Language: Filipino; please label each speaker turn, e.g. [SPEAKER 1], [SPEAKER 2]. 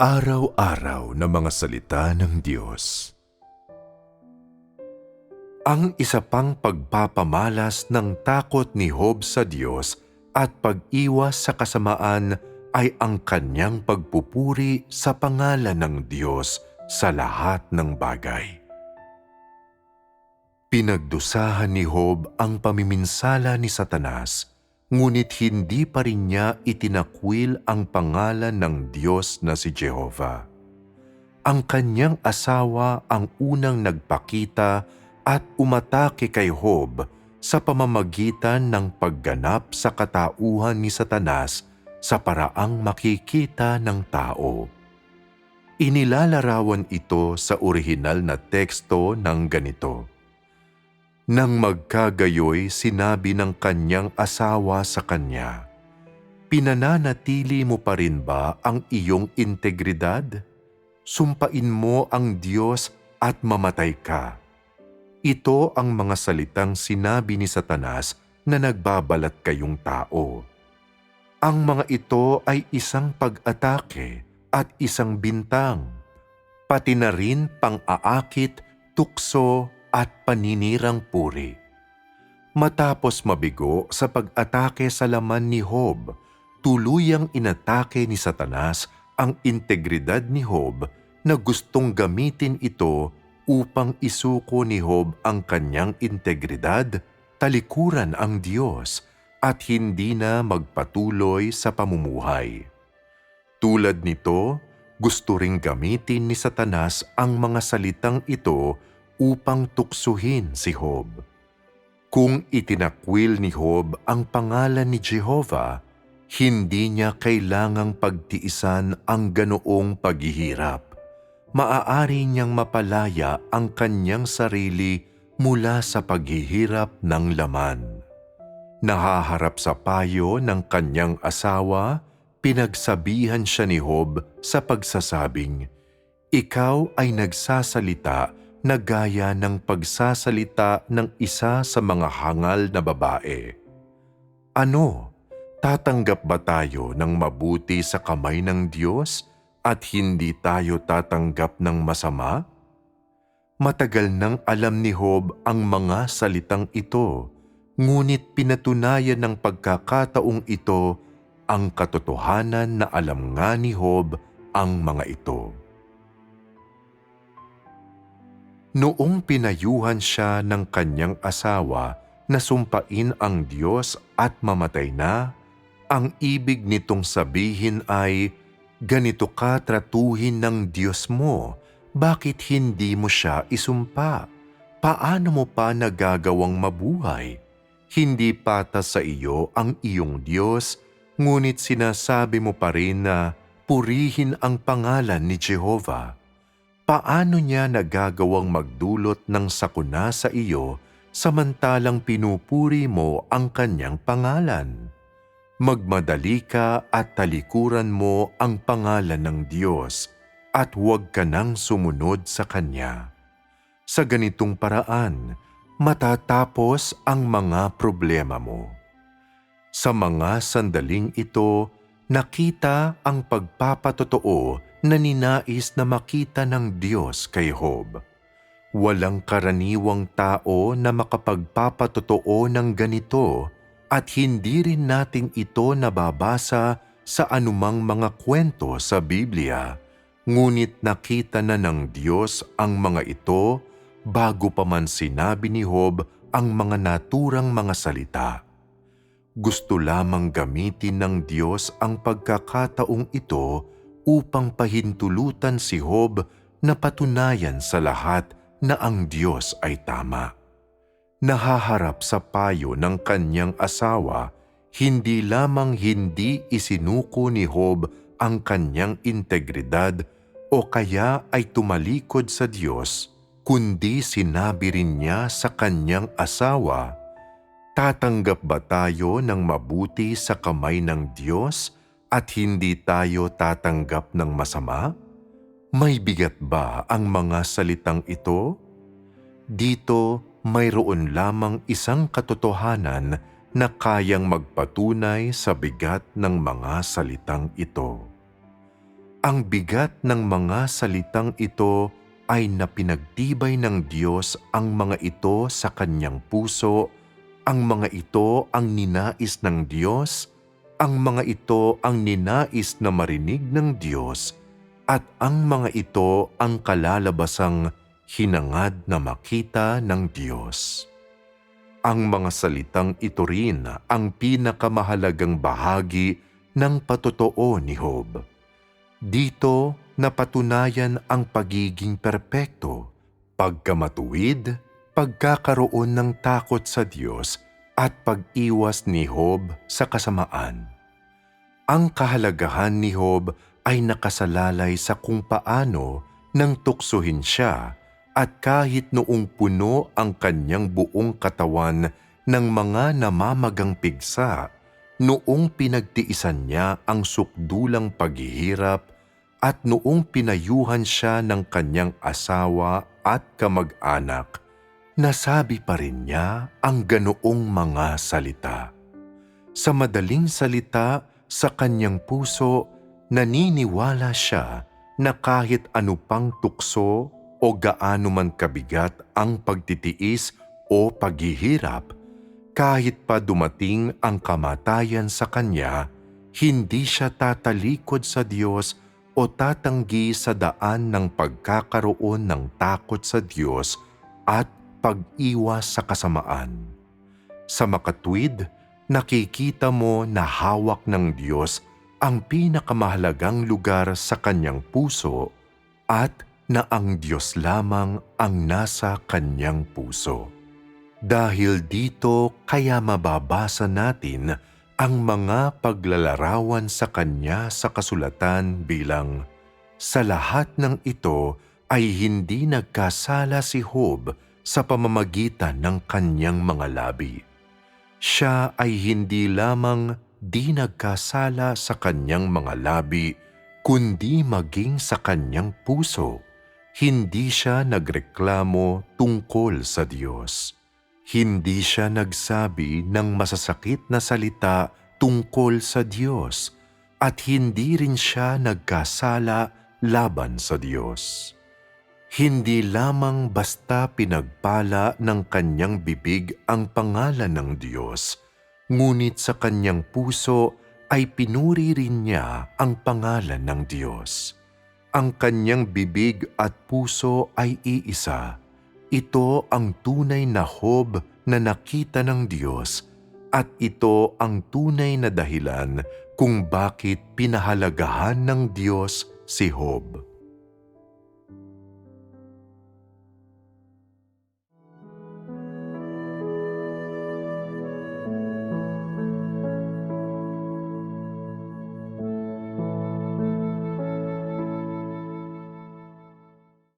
[SPEAKER 1] Araw-araw na mga salita ng Diyos. Ang isa pang pagpapamalas ng takot ni Job sa Diyos at pag-iwas sa kasamaan ay ang kanyang pagpupuri sa pangalan ng Diyos sa lahat ng bagay. Pinagdusahan ni Job ang pamiminsala ni Satanas ngunit hindi pa rin niya itinakwil ang pangalan ng Diyos na si Jehova. Ang kanyang asawa ang unang nagpakita at umatake kay Job sa pamamagitan ng pagganap sa katauhan ni Satanas sa paraang makikita ng tao. Inilalarawan ito sa orihinal na teksto ng ganito. Nang magkagayoy sinabi ng kanyang asawa sa kanya, Pinananatili mo pa rin ba ang iyong integridad? Sumpain mo ang Diyos at mamatay ka. Ito ang mga salitang sinabi ni Satanas na nagbabalat kayong tao. Ang mga ito ay isang pag-atake at isang bintang, pati na rin pang-aakit, tukso at paninirang puri. Matapos mabigo sa pag-atake sa laman ni Job, tuluyang inatake ni Satanas ang integridad ni Job na gustong gamitin ito upang isuko ni Job ang kanyang integridad, talikuran ang Diyos at hindi na magpatuloy sa pamumuhay. Tulad nito, gusto ring gamitin ni Satanas ang mga salitang ito upang tuksuhin si Job. Kung itinakwil ni Job ang pangalan ni Jehovah, hindi niya kailangang pagtiisan ang ganoong paghihirap. Maaari niyang mapalaya ang kanyang sarili mula sa paghihirap ng laman. Nahaharap sa payo ng kanyang asawa, pinagsabihan siya ni Job sa pagsasabing, Ikaw ay nagsasalita na gaya ng pagsasalita ng isa sa mga hangal na babae. Ano, tatanggap ba tayo ng mabuti sa kamay ng Diyos at hindi tayo tatanggap ng masama? Matagal nang alam ni Job ang mga salitang ito, ngunit pinatunayan ng pagkakataong ito ang katotohanan na alam nga ni Job ang mga ito. Noong pinayuhan siya ng kanyang asawa na sumpain ang Diyos at mamatay na, ang ibig nitong sabihin ay, ganito ka tratuhin ng Diyos mo, bakit hindi mo siya isumpa? Paano mo pa nagagawang mabuhay? Hindi patas sa iyo ang iyong Diyos, ngunit sinasabi mo pa rin na purihin ang pangalan ni Jehovah paano niya nagagawang magdulot ng sakuna sa iyo samantalang pinupuri mo ang kanyang pangalan? Magmadali ka at talikuran mo ang pangalan ng Diyos at huwag ka nang sumunod sa Kanya. Sa ganitong paraan, matatapos ang mga problema mo. Sa mga sandaling ito, nakita ang pagpapatotoo na ninais na makita ng Diyos kay Job. Walang karaniwang tao na makapagpapatotoo ng ganito at hindi rin natin ito nababasa sa anumang mga kwento sa Biblia. Ngunit nakita na ng Diyos ang mga ito bago pa man sinabi ni Job ang mga naturang mga salita gusto lamang gamitin ng Diyos ang pagkakataong ito upang pahintulutan si Job na patunayan sa lahat na ang Diyos ay tama. Nahaharap sa payo ng kanyang asawa, hindi lamang hindi isinuko ni Job ang kanyang integridad o kaya ay tumalikod sa Diyos, kundi sinabi rin niya sa kanyang asawa Tatanggap ba tayo ng mabuti sa kamay ng Diyos at hindi tayo tatanggap ng masama? May bigat ba ang mga salitang ito? Dito mayroon lamang isang katotohanan na kayang magpatunay sa bigat ng mga salitang ito. Ang bigat ng mga salitang ito ay napinagtibay ng Diyos ang mga ito sa kanyang puso, ang mga ito ang ninais ng Diyos, ang mga ito ang ninais na marinig ng Diyos, at ang mga ito ang kalalabasang hinangad na makita ng Diyos. Ang mga salitang ito rin ang pinakamahalagang bahagi ng patotoo ni Job. Dito napatunayan ang pagiging perpekto, pagkamatuwid, pagkakaroon ng takot sa Diyos at pag-iwas ni Job sa kasamaan. Ang kahalagahan ni Job ay nakasalalay sa kung paano nang tuksuhin siya at kahit noong puno ang kanyang buong katawan ng mga namamagang pigsa, noong pinagtiisan niya ang sukdulang paghihirap at noong pinayuhan siya ng kanyang asawa at kamag-anak, nasabi pa rin niya ang ganoong mga salita. Sa madaling salita, sa kanyang puso, naniniwala siya na kahit ano pang tukso o gaano man kabigat ang pagtitiis o paghihirap, kahit pa dumating ang kamatayan sa kanya, hindi siya tatalikod sa Diyos o tatanggi sa daan ng pagkakaroon ng takot sa Diyos at pag-iwas sa kasamaan. Sa makatwid, nakikita mo na hawak ng Diyos ang pinakamahalagang lugar sa kanyang puso at na ang Diyos lamang ang nasa kanyang puso. Dahil dito kaya mababasa natin ang mga paglalarawan sa kanya sa kasulatan bilang sa lahat ng ito ay hindi nagkasala si Job sa pamamagitan ng kanyang mga labi. Siya ay hindi lamang di nagkasala sa kanyang mga labi, kundi maging sa kanyang puso. Hindi siya nagreklamo tungkol sa Diyos. Hindi siya nagsabi ng masasakit na salita tungkol sa Diyos at hindi rin siya nagkasala laban sa Diyos. Hindi lamang basta pinagpala ng kanyang bibig ang pangalan ng Diyos, ngunit sa kanyang puso ay pinuri rin niya ang pangalan ng Diyos. Ang kanyang bibig at puso ay iisa ito ang tunay na hob na nakita ng Diyos at ito ang tunay na dahilan kung bakit pinahalagahan ng Diyos si Hob.